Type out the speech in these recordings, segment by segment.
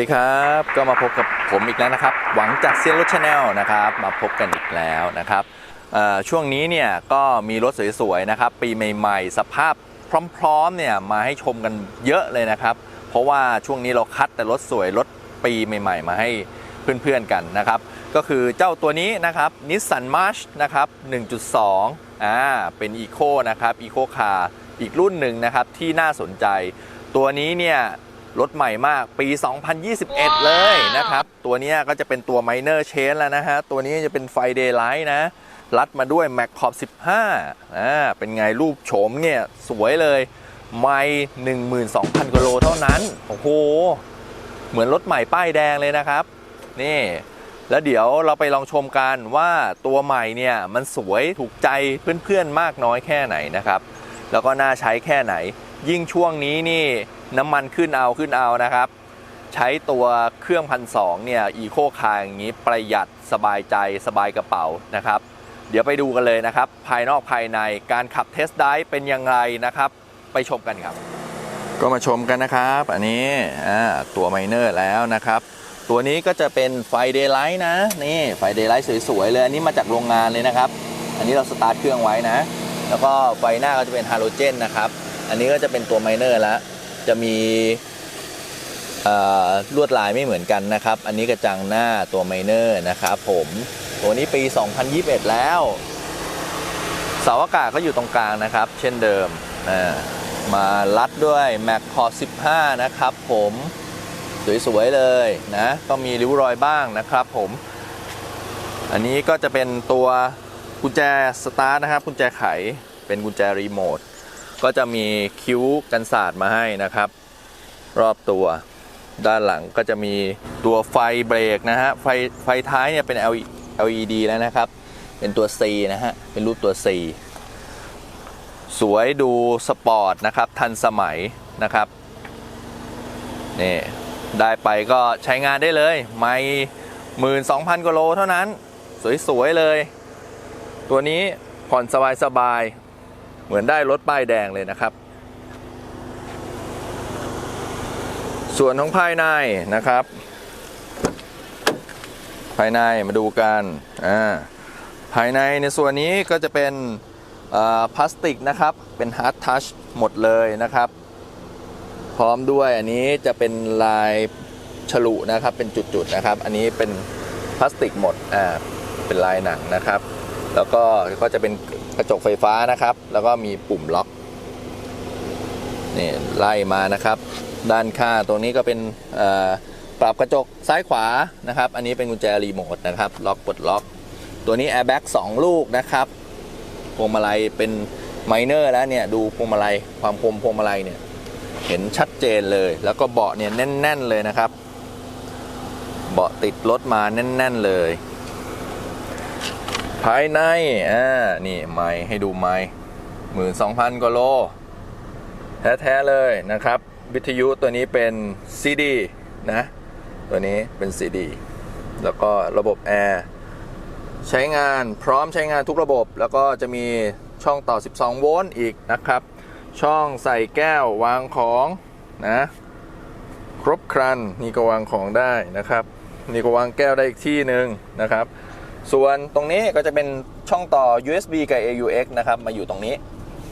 สวัสดีครับ ก็มาพบกับผมอีกแล้วนะครับ หวังจากเซียนรถชาแนลนะครับ มาพบกันอีกแล้วนะครับช่วงนี้เนี่ยก็มีรถสวยๆนะครับ ปีใหม่ๆ สภาพพร้อมๆเนี่ยมาให้ชมกันเยอะเลยนะครับ เพราะว่าช่วงนี้เราคัดแต่รถสวยรถปีใหม่ ๆ มาให้เพื่อนๆกันนะครับ ก็คือเจ้าตัวนี้นะครับนิสสันมาร์ชนะครับ 1.2อ่าเป็นอีโคนะครับอีโคคาร์อีกรุ่นหนึ่งนะครับที่น่าสนใจ ตัวนี้เนี่ย รถใหม่มากปี 2021 เลยนะครับ ตัวเนี้ยก็จะเป็นตัว Minor Change แล้วนะฮะ ตัวนี้จะเป็นไฟ Daylight นะ รัดมาด้วย Mac Corp 15อ่าเป็นไงรูปโฉมเนี่ย สวยเลย ไม่12,000กิโลเท่านั้น โอ้โห เหมือนรถใหม่ป้ายแดงเลยนะครับ นี่ แล้วเดี๋ยวเราไปลองชมกันว่าตัวใหม่เนี่ย มันสวยถูกใจเพื่อนๆมากน้อยแค่ไหนนะครับ แล้วก็น่าใช้แค่ไหน ยิ่งช่วงนี้นี่น้ำมันขึ้นเอาขึ้นเอานะครับ ใช้ตัวเครื่องพันสองเนี่ยอีโคคาร์อย่างนี้ประหยัดสบายใจสบายกระเป๋านะครับ เดี๋ยวไปดูกันเลยนะครับ ภายนอกภายในการขับเทสต์ไดฟ์เป็นยังไงนะครับ ไปชมกันครับ ก็มาชมกันนะครับ อันนี้ตัวไมเนอร์แล้วนะครับ ตัวนี้ก็จะเป็นไฟเดย์ไลท์นะนี่ไฟเดย์ไลท์สวยๆเลยอันนี้มาจากโรงงานเลยนะครับ อันนี้เราสตาร์ทเครื่องไว้นะ แล้วก็ไฟหน้าก็จะเป็นฮาโลเจนนะครับ อันนี้ก็จะเป็นตัวไมเนอร์แล้วจะมีลวดลายไม่เหมือนกันนะครับ อันนี้กระจังหน้าตัวไมเนอร์นะครับผม ตัวนี้ปี 2021 แล้ว เสาอากาศก็อยู่ตรงกลางนะครับ เช่นเดิม มาลัดด้วย Mac c o r 15 นะครับผม สวยๆเลยนะ ก็มีริ้วรอยบ้างนะครับผม อันนี้ก็จะเป็นตัวกุญแจสตาร์ทนะครับ กุญแจไข เป็นกุญแจรีโมท ก็จะมีคิ้วกันศาสตร์มาให้นะครับ รอบตัวด้านหลังก็จะมีตัวไฟเบรกนะฮะไฟไฟท้ายเนี่ยเป็น LED แล้วนะครับ เป็นตัว C นะฮะเป็นรูปตัว C สวยดูสปอร์ตนะครับ ทันสมัยนะครับนี่ได้ไปก็ใช้งานได้เลย ไม่หมื่นสองพันกิโลเท่านั้น สวย ๆ เลย ตัวนี้ผ่อนสบาย ๆ เหมือนได้รถป้ายแดงเลยนะครับ ส่วนของภายในนะครับ ภายในมาดูกันอ่าภายในในส่วนนี้ก็จะเป็นอ่าพลาสติกนะครับ เป็นฮาร์ดทัชหมดเลยนะครับ พร้อมด้วยอันนี้จะเป็นลายฉลุนะครับ เป็นจุดๆนะครับ อันนี้เป็นพลาสติกหมดอ่าเป็นลายหนังนะครับ แล้วก็ก็จะเป็น ระจกไฟฟ้านะครับ แล้วก็มีปุ่มล็อกนี่ไล่มานะครับ ด้านข้างตรงนี้ก็เป็นปรับกระจกซ้ายขวานะครับ อันนี้เป็นกุญแจรีโมทนะครับ ล็อกปลดล็อก ตัวนี้แอร์แบ็ก2ลูกนะครับพวงมาลัยเป็นไมเนอร์แล้วเนี่ยดูพวงมาลัยความคมพวงมาลัยเนี่ยเห็นชัดเจนเลย แล้วก็เบาะเนี่ยแน่น ๆ เลยนะครับ เบาะติดรถมาแน่น ๆ เลย ภายใน อ่า นี่ ไม้ให้ดูไม้หมื่นสองพันกว่าโล แท้ๆเลยนะครับ วิทยุตัวนี้เป็น CD นะ ตัวนี้เป็น CD แล้วก็ระบบแอร์ใช้งานพร้อมใช้งานทุกระบบ แล้วก็จะมีช่องต่อ 12 โวลต์อีกนะครับ ช่องใส่แก้ววางของนะ ครบครันนี่ก็วางของได้นะครับ นี่ก็วางแก้วได้อีกที่หนึ่งนะครับ ส่วนตรงนี้ก็จะเป็นช่องต่อ USB กับ AUX นะครับ มาอยู่ตรงนี้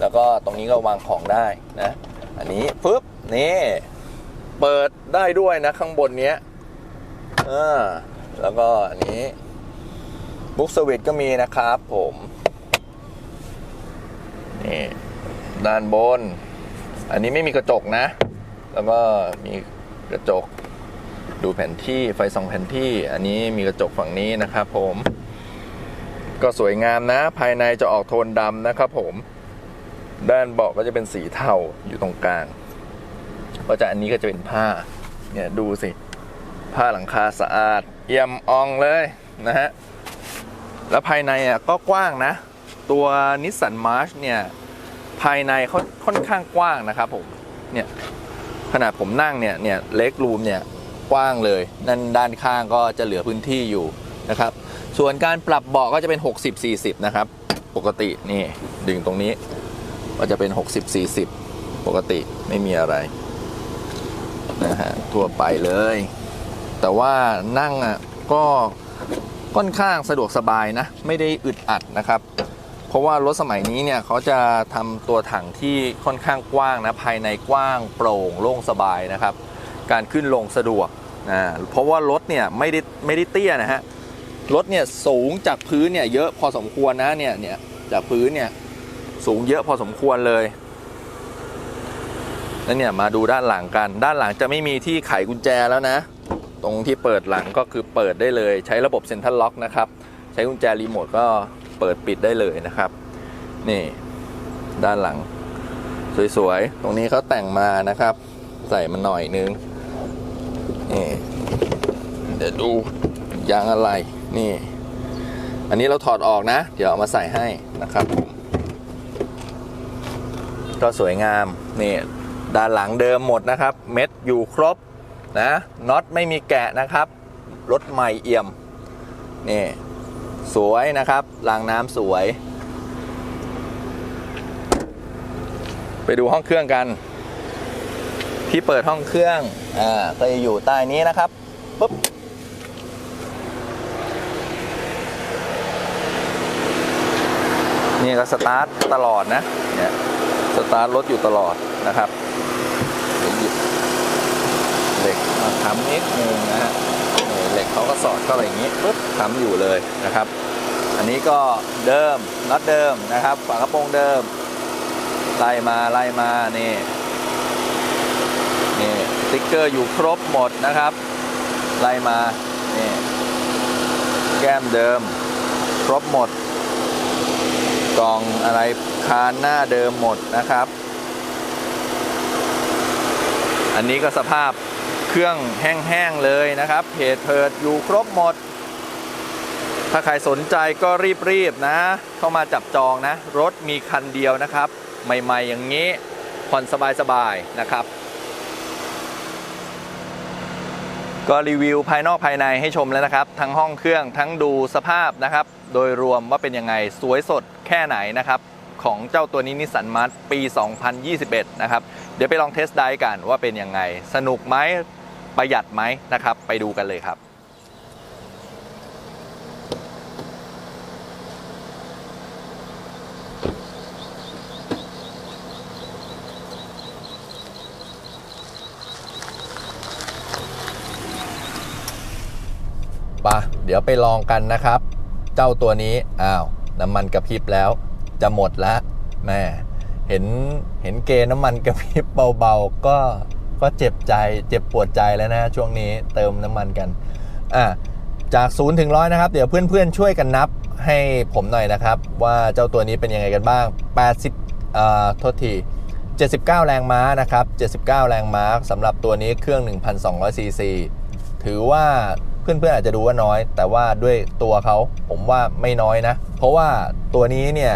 แล้วก็ตรงนี้ก็วางของได้นะ อันนี้ปึ๊บนี่ เปิดได้ด้วยนะข้างบนเนี้ยเออแล้วก็อันนี้บุ๊กสวิตก็มีนะครับผมนี่ด้านบน อันนี้ไม่มีกระจกนะ แล้วก็มีกระจก ดูแผนที่ไฟส่องแผนที่ อันนี้มีกระจกฝั่งนี้นะครับผม ก็สวยงามนะ ภายในจะออกโทนดำนะครับผม ด้านเบาะก็จะเป็นสีเทาอยู่ตรงกลาง ก็จะอันนี้ก็จะเป็นผ้า เนี่ยดูสิ ผ้าหลังคาสะอาด เอี่ยมอองเลยนะฮะ แล้วภายในอะก็กว้างนะ ตัวนิสสันมาร์ชเนี่ย ภายในเขาค่อนข้างกว้างนะครับผม เนี่ยขนาดผมนั่งเนี่ย เนี่ยเล็กรูมเนี่ย กว้างเลยนั่นด้านข้างก็จะเหลือพื้นที่อยู่นะครับ ส่วนการปรับเบาะก็จะเป็น 60-40 นะครับ ปกตินี่ดึงตรงนี้ ก็จะเป็น 60-40 ปกติไม่มีอะไรนะฮะทั่วไปเลย แต่ว่านั่งอะก็ค่อนข้างสะดวกสบายนะ ไม่ได้อึดอัดนะครับ เพราะว่ารถสมัยนี้เนี่ยเขาจะทำตัวถังที่ค่อนข้างกว้างนะ ภายในกว้างโปร่งโล่งสบายนะครับ การขึ้นลงสะดวกนะเพราะว่ารถเนี่ยไม่ได้ไม่ได้เตี้ยนะฮะรถเนี่ยสูงจากพื้นเนี่ยเยอะพอสมควรนะเนี่ยเนี่ยจากพื้นเนี่ยสูงเยอะพอสมควรเลยแล้วเนี่ยมาดูด้านหลังกัน ด้านหลังจะไม่มีที่ไขกุญแจแล้วนะ ตรงที่เปิดหลังก็คือเปิดได้เลย ใช้ระบบเซ็นทรัลล็อกนะครับ ใช้กุญแจรีโมทก็เปิดปิดได้เลยนะครับ นี่ ด้านหลัง สวยๆ ตรงนี้เขาแต่งมานะครับ ใส่มาหน่อยนึง นี่เดี๋ยวดูยางอะไรนี่ อันนี้เราถอดออกนะ เดี๋ยวเอามาใส่ให้นะครับผมก็สวยงามนี่ด้านหลังเดิมหมดนะครับ เม็ดอยู่ครบนะน็อตไม่มีแกะนะครับรถใหม่เอี่ยมนี่สวยนะครับรางน้ำสวย ไปดูห้องเครื่องกัน ที่เปิดห้องเครื่องอ่าก็จะอยู่ใต้นี้นะครับปุ๊บนี่ก็สตาร์ทตลอดนะเนี่ยสตาร์ทรถอยู่ตลอดนะครับเหล็กมาค้ำนิดนึงนะฮะเหล็กเขาก็สอดเข้าไปอย่างนี้ปุ๊บค้ำอยู่เลยนะครับ อันนี้ก็เดิมน็อตเดิมนะครับฝากระโปรงเดิมไล่มาไล่มานี่ นี่สติ๊กเกอร์อยู่ครบหมดนะครับ ไล่มานี่แก้มเดิม ครบหมด กล่องอะไรคานหน้าเดิมหมดนะครับ อันนี้ก็สภาพเครื่องแห้งๆเลยนะครับ เพจเพิดอยู่ครบหมด ถ้าใครสนใจก็รีบๆนะ เข้ามาจับจองนะ รถมีคันเดียวนะครับ ใหม่ๆอย่างนี้ผ่อนสบายๆนะครับ ก็รีวิวภายนอกภายในให้ชมแล้วนะครับ ทั้งห้องเครื่องทั้งดูสภาพนะครับ โดยรวมว่าเป็นยังไงสวยสดแค่ไหนนะครับ ของเจ้าตัวนี้นิสสันมาร์ปี 2021 นะครับ เดี๋ยวไปลองเทสได้กันว่าเป็นยังไง สนุกไหมประหยัดไหมนะครับ ไปดูกันเลยครับ ปะ เดี๋ยวไปลองกันนะครับ เจ้าตัวนี้อ้าวน้ำมันกระพริบแล้ว จะหมดล้วแม่เห็นเห็นเกณฑ์น้ำมันกระพริบเบาๆ ก็ก็เจ็บใจเจ็บปวดใจแล้วนะช่วงนี้เติมน้ำมันกันอะจาก0ูนย์ถึงร้อยนะครับ เดี๋ยวเพื่อนๆ ช่วยกันนับให้ผมหน่อยนะครับ ว่าเจ้าตัวนี้เป็นยังไงกันบ้าง 80เอ่อโทษที79 แรงม้านะครับ 79 แรงม้าสำหรับตัวนี้เครื่อง 1,200ซีซี ถือว่า เพื่อนๆอาจจะดูว่าน้อย แต่ว่าด้วยตัวเขาผมว่าไม่น้อยนะ เพราะว่าตัวนี้เนี่ย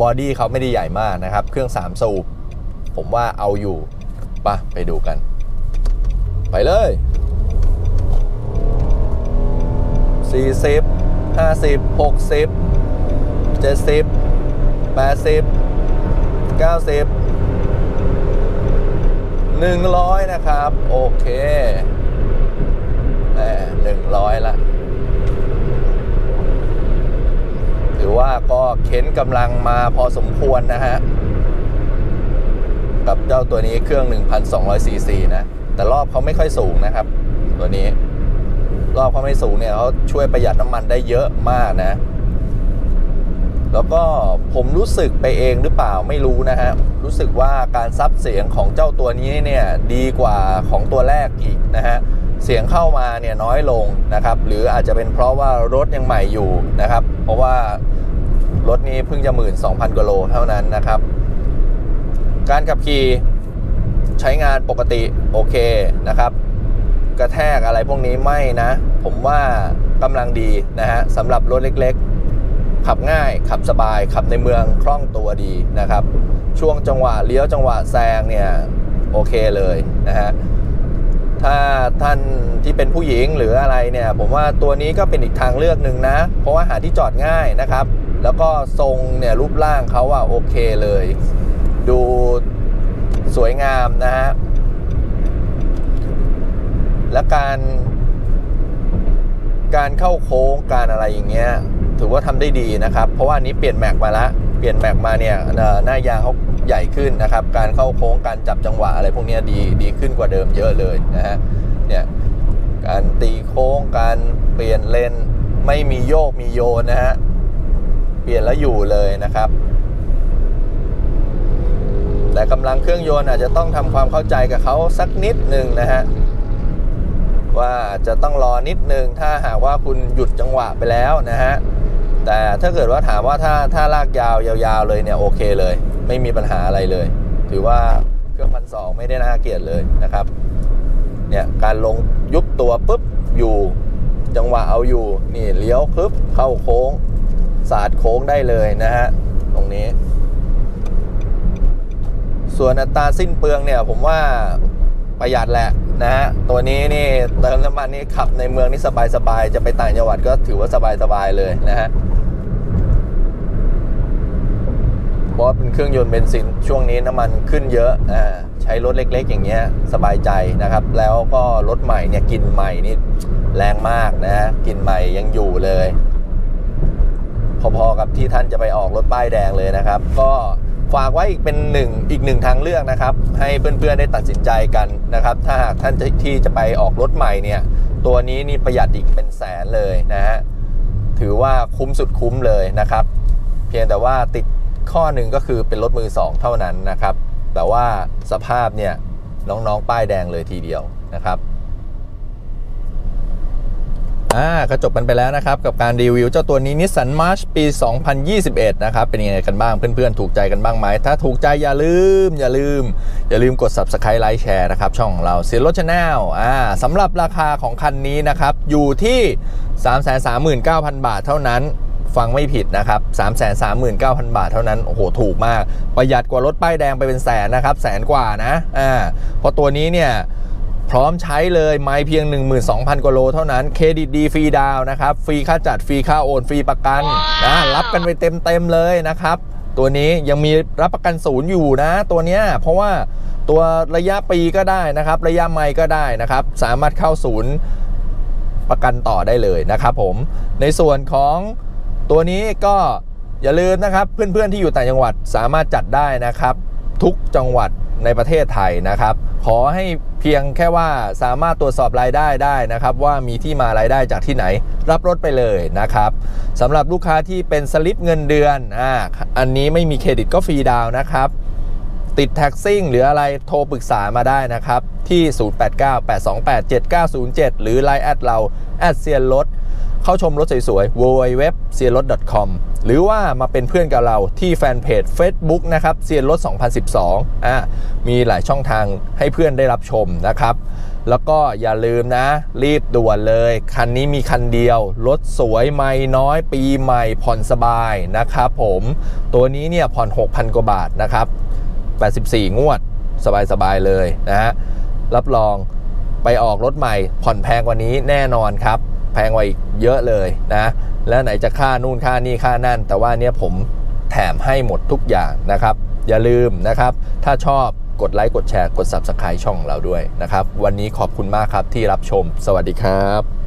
บอดี้เขาไม่ได้ใหญ่มากนะครับ เครื่อง 3 สูบ ผมว่าเอาอยู่ปะไปดูกัน ไปเลย 40 50 60 70 80 90 100 นะครับ โอเค 100ละถือว่าก็เข็นกำลังมาพอสมควรนะฮะ กับเจ้าตัวนี้เครื่อง 1,200ซีซีนะ แต่รอบเขาไม่ค่อยสูงนะครับ ตัวนี้ รอบเขาไม่สูงเนี่ยเขาช่วยประหยัดน้ำมันได้เยอะมากนะ แล้วก็ผมรู้สึกไปเองหรือเปล่าไม่รู้นะฮะ รู้สึกว่าการซับเสียงของเจ้าตัวนี้เนี่ยดีกว่าของตัวแรกอีกนะฮะ สียงเข้ามาเนี่ยน้อยลงนะครับ หรืออาจจะเป็นเพราะว่ารถยังใหม่อยู่นะครับ เพราะว่ารถนี้เพิ่งจะหมื่นสองพันกิโลเท่านั้นนะครับ การขับขี่ใช้งานปกติโอเคนะครับ กระแทกอะไรพวกนี้ไม่นะ ผมว่ากำลังดีนะฮะสำหรับรถเล็กๆ ขับง่ายขับสบายขับในเมืองคล่องตัวดีนะครับ ช่วงจังหวะเลี้ยวจังหวะแซงเนี่ยโอเคเลยนะฮะ ถ้าท่านที่เป็นผู้หญิงหรืออะไรเนี่ย ผมว่าตัวนี้ก็เป็นอีกทางเลือกหนึ่งนะ เพราะว่าหาที่จอดง่ายนะครับ แล้วก็ทรงเนี่ยรูปร่างเขาอะโอเคเลย ดูสวยงามนะฮะ และการการเข้าโค้งการอะไรอย่างเงี้ยถือว่าทำได้ดีนะครับ เพราะว่านี้เปลี่ยนแม็กมาละเปลี่ยนแม็กมาเนี่ยหน้ายางเขา ใหญ่ขึ้นนะครับ การเข้าโค้งการจับจังหวะอะไรพวกนี้ดีดีขึ้นกว่าเดิมเยอะเลยนะฮะเนี่ยการตีโค้งการเปลี่ยนเลนไม่มีโยกมีโยนนะฮะเปลี่ยนแล้วอยู่เลยนะครับ แต่กำลังเครื่องยนต์อาจจะต้องทำความเข้าใจกับเขาสักนิดหนึ่งนะฮะว่าจะต้องรอนิดนึงถ้าหากว่าคุณหยุดจังหวะไปแล้วนะฮะ แต่ถ้าเกิดว่าถามว่าถ้าถ้าลากยาวยาวๆเลยเนี่ยโอเคเลย ไม่มีปัญหาอะไรเลย ถือว่าเครื่องพันสองไม่ได้น่าเกลียดเลยนะครับเนี่ยการลงยุบตัวปุ๊บอยู่ จังหวะเอาอยู่นี่เลี้ยวปุ๊บเข้าโค้งสาดโค้งได้เลยนะฮะตรงนี้ ส่วนอัตราสิ้นเปลืองเนี่ยผมว่าประหยัดแหละ นะฮะตัวนี้นี่เติมน้ำมันนี่ขับในเมืองนี่สบายๆจะไปต่างจังหวัดก็ถือว่าสบายๆเลยนะฮะเพราะเป็นเครื่องยนต์เบนซินช่วงนี้น้ำมันขึ้นเยอะอ่าใช้รถเล็ก ๆ อย่างเงี้ยสบายใจนะครับ แล้วก็รถใหม่เนี่ยกินใหม่นี่แรงมากนะฮะกินใหม่ยังอยู่เลย พอๆกับที่ท่านจะไปออกรถป้ายแดงเลยนะครับ ก็ ฝากไว้อีกเป็นหนึ่งอีกหนึ่งทางเลือกนะครับ ให้เพื่อนๆได้ตัดสินใจกันนะครับ ถ้าหากท่านที่จะไปออกรถใหม่เนี่ย ตัวนี้นี่ประหยัดอีกเป็นแสนเลยนะฮะถือว่าคุ้มสุดคุ้มเลยนะครับ เพียงแต่ว่าติดข้อหนึ่งก็คือเป็นรถมือสองเท่านั้นนะครับ แต่ว่าสภาพเนี่ยน้องๆป้ายแดงเลยทีเดียวนะครับ อ่าก็จบกันไปแล้วนะครับ กับการรีวิวเจ้าตัวนี้นิสสันมาร์ชปี 2021 นะครับ เป็นยังไงกันบ้างเพื่อนๆ ถูกใจกันบ้างไหม ถ้าถูกใจอย่าลืม อย่าลืม อย่าลืมกด subscribe ไลค์แชร์นะครับ ช่องของเราเซียรถชาแนลอ่าสำหรับราคาของคันนี้นะครับ อยู่ที่ 339,000 บาทเท่านั้นฟังไม่ผิดนะครับ 339,000 บาทเท่านั้น โอ้โห ถูกมาก ประหยัดกว่ารถป้ายแดงไปเป็นแสนนะครับ แสนกว่านะ อ่า เพราะตัวนี้เนี่ย พร้อมใช้เลยไม่เพียง 12,000กว่าโลเท่านั้นเครดิตดีฟรีดาวนะครับ ฟรีค่าจัดฟรีค่าโอนฟรีประกันนะรับกันไปเต็มๆเลยนะครับ ตัวนี้ยังมีรับประกันศูนย์อยู่นะ ตัวเนี้ยเพราะว่าตัวระยะปีก็ได้นะครับ ระยะไม่ก็ได้นะครับ สามารถเข้าศูนย์ประกันต่อได้เลยนะครับผมในส่วนของตัวนี้ก็อย่าลืมนะครับ เพื่อนๆที่อยู่ต่างจังหวัดสามารถจัดได้นะครับ ทุกจังหวัด ในประเทศไทยนะครับ ขอให้เพียงแค่ว่าสามารถตรวจสอบรายได้ได้นะครับ ว่ามีที่มารายได้จากที่ไหนรับรถไปเลยนะครับสำหรับลูกค้าที่เป็นสลิปเงินเดือนอ่าอันนี้ไม่มีเครดิตก็ฟรีดาวนะครับ ติดแท็กซิ่งหรืออะไรโทรปรึกษามาได้นะครับ ที่ 0898287907 หรือ Line แอดเราแอดเซียนรถ เข้าชมรถสวยๆ www เซียนรถ .com หรือว่ามาเป็นเพื่อนกับเราที่แฟนเพจ Facebook นะครับเซียนรถ 2012อะมีหลายช่องทางให้เพื่อนได้รับชมนะครับ แล้วก็อย่าลืมนะ รีบด่วนเลย คันนี้มีคันเดียว รถสวยไม่น้อย ปีใหม่ผ่อนสบายนะครับผม ตัวนี้เนี่ยผ่อน 6,000 กว่าบาทนะครับ 84 งวดสบายๆเลยนะฮะรับรองไปออกรถใหม่ผ่อนแพงกว่านี้แน่นอนครับ แพงกว่าอีกเยอะเลยนะ แล้วไหนจะค่านู่นค่านี่ค่านั่น แต่ว่าเนี้ยผมแถมให้หมดทุกอย่างนะครับ อย่าลืมนะครับ ถ้าชอบกดไลค์กดแชร์กด Subscribe ช่องเราด้วยนะครับ วันนี้ขอบคุณมากครับที่รับชม สวัสดีครับ